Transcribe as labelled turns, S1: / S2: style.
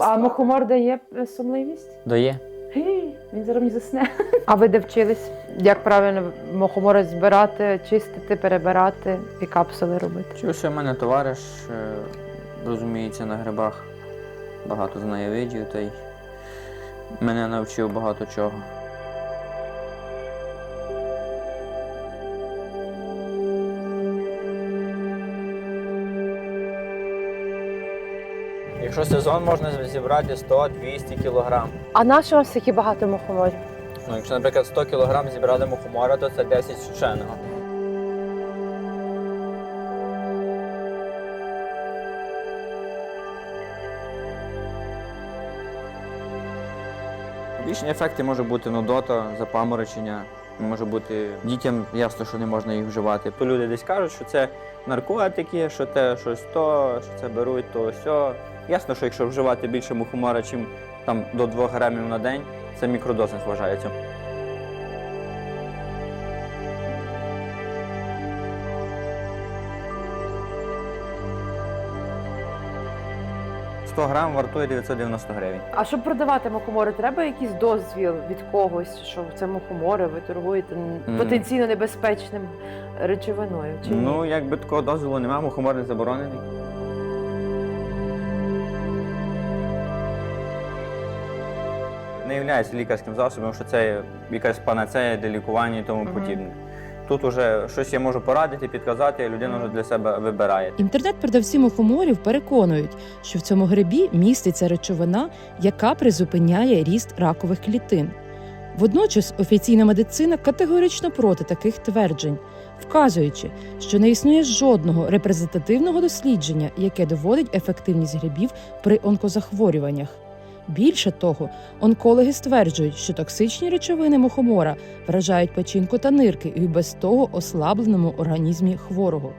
S1: А мухомор дає сумливість?
S2: Дає.
S1: Гей, Він зараз мені засне. А ви де вчились? Як правильно мухомори збирати, чистити, перебирати і капсули робити?
S2: Чув, в мене товариш е, розуміється на грибах. Багато знає видів та й мене навчив багато чого. Якщо сезон можна зібрати 100-200 кілограм.
S1: А на що ось такі багато мухоморів?
S2: Ну, якщо, наприклад, 100 кілограм зібрали мухомора, то це 10 сушеного. Бічні ефекти може бути нудота, запаморочення, може бути дітям ясно, що не можна їх вживати. То люди десь кажуть, що це наркотики, що те щось то, що це беруть, то все. Ясно, що якщо вживати більше мухомора, чим там до 2 грамів на день, це мікродозинг вважається. «100 грам вартує 990 гривень.
S1: А щоб продавати мухомори, треба якийсь дозвіл від когось, що це мухомори, ви торгуєте потенційно небезпечним речовиною. Чи ні?
S2: Ну, якби такого дозволу немає, мухомор не заборонений. Не є лікарським засобом, що це якась панацея для лікування і тому подібне. Тут уже щось я можу порадити, підказати, людина вже для себе вибирає.
S3: Інтернет-продавці мухоморів переконують, що в цьому грибі міститься речовина, яка призупиняє ріст ракових клітин. Водночас офіційна медицина категорично проти таких тверджень, вказуючи, що не існує жодного репрезентативного дослідження, яке доводить ефективність грибів при онкозахворюваннях. Більше того, онкологи стверджують, що токсичні речовини мухомора вражають печінку та нирки і без того ослабленому організмі хворого.